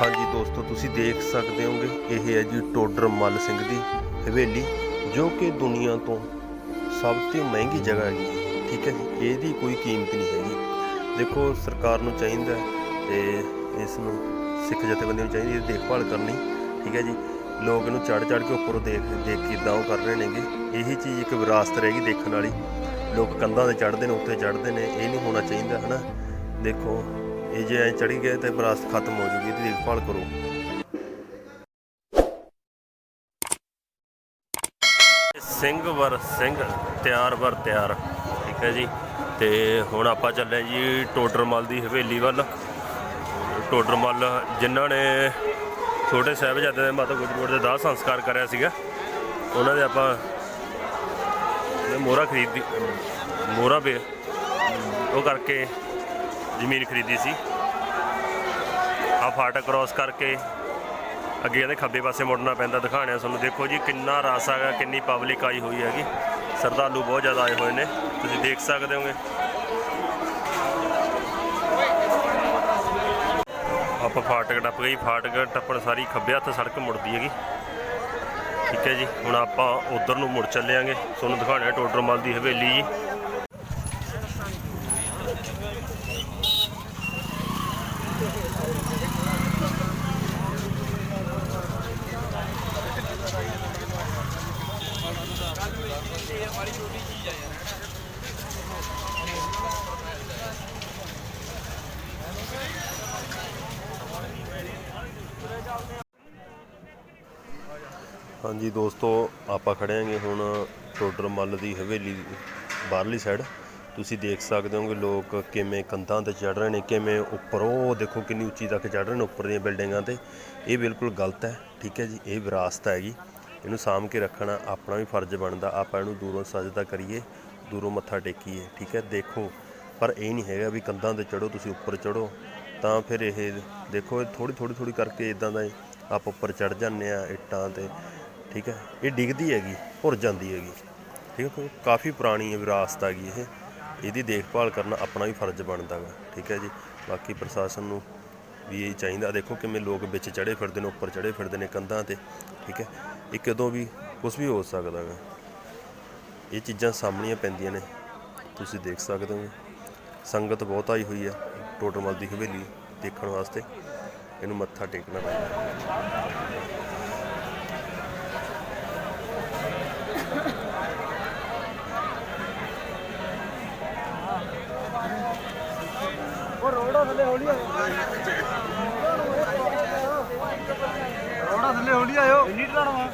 ਹਾਂਜੀ ਦੋਸਤੋ, ਤੁਸੀਂ ਦੇਖ ਸਕਦੇ ਹੋਗੇ, ਇਹ ਹੈ ਜੀ ਟੋਡਰ ਮੱਲ ਸਿੰਘ ਦੀ ਹਵੇਲੀ, ਜੋ ਕਿ ਦੁਨੀਆ ਤੋਂ ਸਭ ਤੋਂ ਮਹਿੰਗੀ ਜਗ੍ਹਾ ਹੈਗੀ ਹੈ। ਠੀਕ ਹੈ ਜੀ, ਇਹਦੀ ਕੋਈ ਕੀਮਤ ਨਹੀਂ ਹੈਗੀ। ਦੇਖੋ, ਸਰਕਾਰ ਨੂੰ ਚਾਹੀਦਾ ਹੈ ਤੇ ਇਸ ਨੂੰ ਸਿੱਖ ਜਥੇਬੰਦੀਆਂ ਨੂੰ ਚਾਹੀਦੀ ਹੈ ਦੇਖਭਾਲ ਕਰਨੀ, ਠੀਕ ਹੈ ਜੀ। ਲੋਕ ਇਹਨੂੰ ਚੜ ਚੜ ਕੇ ਉੱਪਰੋਂ ਦੇਖ ਦੇਖ ਕੇ ਇਦਾਂ ਉਹ ਕਰ ਰਹੇ ਨੇਗੇ। ਇਹੀ ਚੀਜ਼ ਇੱਕ ਵਿਰਾਸਤ ਰਹੇਗੀ ਦੇਖਣ ਵਾਲੀ। ਲੋਕ ਕੰਧਾਂ ਤੇ ਚੜ੍ਹਦੇ ਨੇ ਉੱਤੇ ਚੜ੍ਹਦੇ ਨੇ, ਇਹ ਨਹੀਂ ਹੋਣਾ ਚਾਹੀਦਾ, ਹਨਾ। ਦੇਖੋ ਇਹ ਜੇ ਐ ਚੜੀ ਗਏ ਤੇ ਵਿਰਾਸਤ ਖਤਮ ਹੋ ਜੂਗੀ, ਇਹਦੀ ਦੇਖਭਾਲ ਕਰੋ। ਸਿੰਘ ਵਰ ਸਿੰਘ, ਤਿਆਰ ਵਰ ਤਿਆਰ, ਠੀਕ ਹੈ ਜੀ। ਤੇ ਹੁਣ ਆਪਾਂ ਚੱਲੇ ਜੀ ਟੋਡਰਮਲ ਦੀ ਹਵੇਲੀ ਵੱਲ। ਟੋਡਰਮਲ ਜਿਨ੍ਹਾਂ ਨੇ ਛੋਟੇ ਸਾਹਿਬਜ਼ਾਦੇ ਦੇ ਮਾਤਾ ਗੁਜਰ ਦੇ ਦਾਹ ਸੰਸਕਾਰ ਕਰਿਆ ਸੀਗਾ, ਉਹਨਾਂ ਦੇ ਆਪਾਂ ਮੋਹਰਾ ਖਰੀਦੀ, ਮੋਹਰਾ ਵੇ ਉਹ ਕਰਕੇ ਜ਼ਮੀਨ ਖਰੀਦੀ ਸੀ। ਆ ਫਾਟਕ ਕ੍ਰਾਸ ਕਰਕੇ ਅੱਗੇ ਇਹਦੇ ਖੱਬੇ ਪਾਸੇ ਮੁੜਨਾ ਪੈਂਦਾ, ਦਿਖਾਣਿਆ ਤੁਹਾਨੂੰ। ਦੇਖੋ ਜੀ, ਕਿੰਨਾ ਰਸ ਹੈਗਾ ਕਿੰਨੀ ਪਬਲਿਕ ਆਈ ਹੋਈ ਹੈਗੀ। ਸਰਦਾਲੂ ਬਹੁਤ ਜ਼ਿਆਦਾ ਆਏ ਹੋਏ ਨੇ। ਤੁਸੀਂ ਦੇਖ ਸਕਦੇ ਹੋਗੇ। ਆਪਾਂ ਫਾਟਕ ਟੱਪ ਗਈ ਫਾਟਕ ਟੱਪਣ ਸਾਰੀ ਖੱਬੇ ਹੱਥ ਸੜਕ ਮੁੜਦੀ ਹੈਗੀ। ਠੀਕ ਹੈ ਜੀ, ਹੁਣ ਆਪਾਂ ਉਧਰ ਨੂੰ ਮੁੜ ਚੱਲਿਆਂਗੇ ਤੁਹਾਨੂੰ ਦਿਖਾਣਿਆ ਟੋਡਰਮਲ ਦੀ ਹਵੇਲੀ ਜੀ। ਹਾਂਜੀ ਦੋਸਤੋ, ਆਪਾਂ ਖੜੇ ਆਂਗੇ ਹੁਣ ਟੋਡਰ ਮੱਲ ਦੀ ਹਵੇਲੀ, ਬਾਹਰਲੀ ਸਾਈਡ ਤੁਸੀਂ ਦੇਖ ਸਕਦੇ ਹੋਗੇ ਲੋਕ ਕਿਵੇਂ ਕੰਧਾਂ ਤੇ ਚੜ ਰਹੇ ਨੇ, ਕਿਵੇਂ ਉੱਪਰੋਂ ਦੇਖੋ ਕਿੰਨੀ ਉੱਚੀ ਤੱਕ ਚੜ ਰਹੇ ਨੇ ਉੱਪਰ ਦੀਆਂ ਬਿਲਡਿੰਗਾਂ ਤੇ। ਇਹ ਬਿਲਕੁਲ ਗਲਤ ਹੈ, ਠੀਕ ਹੈ ਜੀ, ਇਹ ਵਿਰਾਸਤ ਹੈਗੀ ਇਹਨੂੰ ਸਾਂਭ ਕੇ ਰੱਖਣਾ ਆਪਣਾ ਵੀ ਫਰਜ਼ ਬਣਦਾ, ਆਪਾਂ ਇਹਨੂੰ ਦੂਰੋਂ ਸਜਦਾ ਕਰੀਏ, ਦੂਰੋਂ ਮੱਥਾ ਟੇਕੀਏ, ਠੀਕ ਹੈ, ਦੇਖੋ। ਪਰ ਇਹ ਨਹੀਂ ਹੈਗਾ ਵੀ ਕੰਧਾਂ ਤੇ ਚੜੋ ਤੁਸੀਂ ਉੱਪਰ ਚੜੋ ਤਾਂ ਫਿਰ ਇਹ, ਦੇਖੋ ਥੋੜੀ ਥੋੜੀ ਥੋੜੀ ਕਰਕੇ ਇਦਾਂ ਦਾ ਆਪ ਉੱਪਰ ਚੜ ਜਾਂਦੇ ਆ ਇੱਟਾਂ ਤੇ। ਠੀਕ ਹੈ? ਇਹ ਡਿੱਗਦੀ ਹੈਗੀ, ਭੁਰ ਜਾਂਦੀ ਹੈਗੀ। ਠੀਕ ਹੈ? ਕਾਫੀ ਪੁਰਾਣੀ ਹੈ, ਵਿਰਾਸਤ ਹੈਗੀ ਇਹ। ਇਹਦੀ ਦੇਖਭਾਲ ਕਰਨਾ ਆਪਣਾ ਵੀ ਫਰਜ਼ ਬਣਦਾ ਗਾ। ਠੀਕ ਹੈ ਜੀ? ਬਾਕੀ ਪ੍ਰਸ਼ਾਸਨ ਨੂੰ ਵੀ ਇਹ ਚਾਹੀਦਾ। ਦੇਖੋ ਕਿਵੇਂ ਲੋਕ ਵਿੱਚ ਚੜੇ ਫਿਰਦੇ ਨੇ, ਉੱਪਰ ਚੜੇ ਫਿਰਦੇ ਨੇ ਕੰਧਾਂ ਤੇ। ਠੀਕ ਹੈ? ਇਹ ਕਦੋਂ ਵੀ ਕੁਝ ਵੀ ਹੋ ਸਕਦਾ ਗਾ। ਇਹ ਚੀਜ਼ਾਂ ਸਾਹਮਣੀਆਂ ਪੈਂਦੀਆਂ ਨੇ। ਤੁਸੀਂ ਦੇਖ ਸਕਦੇ ਹੋ। ਸੰਗਤ ਬਹੁਤ ਆਈ ਹੋਈ ਹੈ ਟੋਟਮਲ ਦੀ ਹਵੇਲੀ ਦੇਖਣ ਵਾਸਤੇ। ਇਹਨੂੰ ਮੱਥਾ ਟੇਕਣਾ ਪੈਂਦਾ ਉਹ ਰੋੜਾ ਥੱਲੇ ਹੌਲੀ ਆਇਓ। ਰੋੜਾ ਥੱਲੇ ਹੌਲੀ ਆਇਓ। ਇੰਨੀ ਟਰਾਣਾ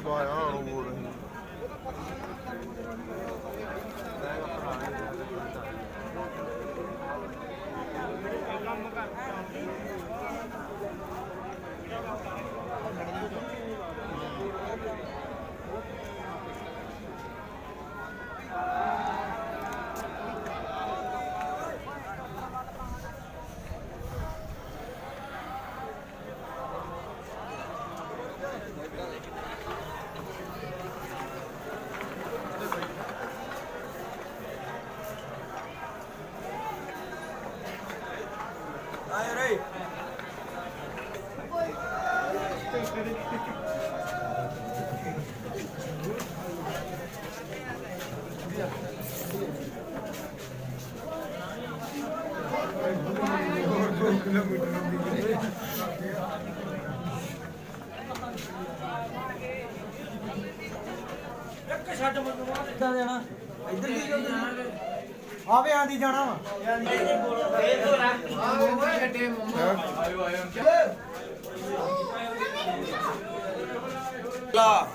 ਤੇ ਬਾਇਆ ਰੋੜ ਰਹੀ Thank you. किलोमीटर ਇੱਕ ਛੱਡ ਮੈਨੂੰ ਬਾਹਰ ਇੱਦਾਂ ਜਾਣਾ ਇੱਧਰ ਕੀ ਕਰਦੇ ਆਵੇ ਆਂਦੀ ਜਾਣਾ ਵਾ ਫੇਰ ਤੋਂ ਰੱਖ ਆਹ ਛੱਡੇ ਮੰਮਾ ਆਇਓ ਆਇਓ ਲਾ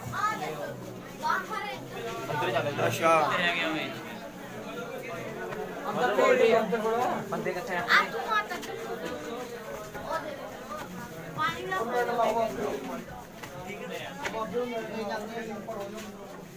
ਅੱਛਾ ਅੰਦਰ ਭੇਜ ਦੇ ਅੰਦਰ ਖੋਲੋ ਬੰਦੇ ਕਿੱਥੇ ਆ ਤੂੰ ਮਾਰ ਤੱਕ ਉਹ ਦੇ ਪਾਣੀ ਨਾ ਠੀਕ ਹੈ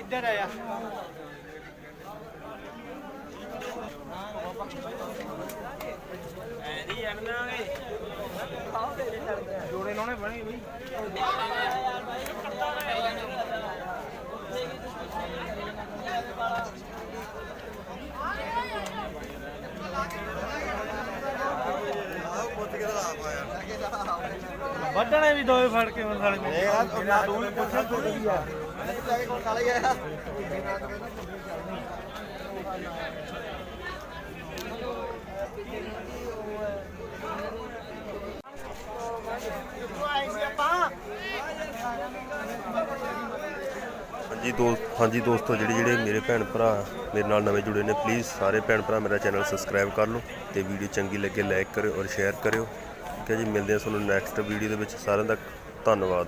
ਇੱਧਰ ਆਇਆ ਜੋੜੇ ਲਾਉਣੇ ਬਣੇ ਬਈ ਵੱਢਣੇ ਵੀ ਦੋਏ ਫੜ ਕੇ ਮਸਾਲੇ ਨੇ ਇਹ ਨਾ ਤੂੰ ਨਹੀਂ ਪੁੱਛਿਆ ਤੂੰ ਕੀ ਆ ਹਾਂਜੀ ਦੋਸਤ, ਹਾਂਜੀ ਦੋਸਤੋ, ਜਿਹੜੇ ਜਿਹੜੇ ਮੇਰੇ ਭੈਣ ਭਰਾ ਮੇਰੇ ਨਾਲ ਨਵੇਂ ਜੁੜੇ ਨੇ ਪਲੀਜ਼ ਸਾਰੇ ਭੈਣ ਭਰਾ ਮੇਰਾ ਚੈਨਲ ਸਬਸਕ੍ਰਾਈਬ ਕਰ ਲਓ ਤੇ ਵੀਡੀਓ ਚੰਗੀ ਲੱਗੇ ਲਾਈਕ ਕਰਿਓ ਔਰ ਸ਼ੇਅਰ ਕਰਿਓ। ਠੀਕ ਹੈ ਜੀ, ਮਿਲਦੇ ਹਾਂ ਤੁਹਾਨੂੰ ਨੈਕਸਟ ਵੀਡੀਓ ਦੇ ਵਿੱਚ। ਸਾਰਿਆਂ ਦਾ ਧੰਨਵਾਦ।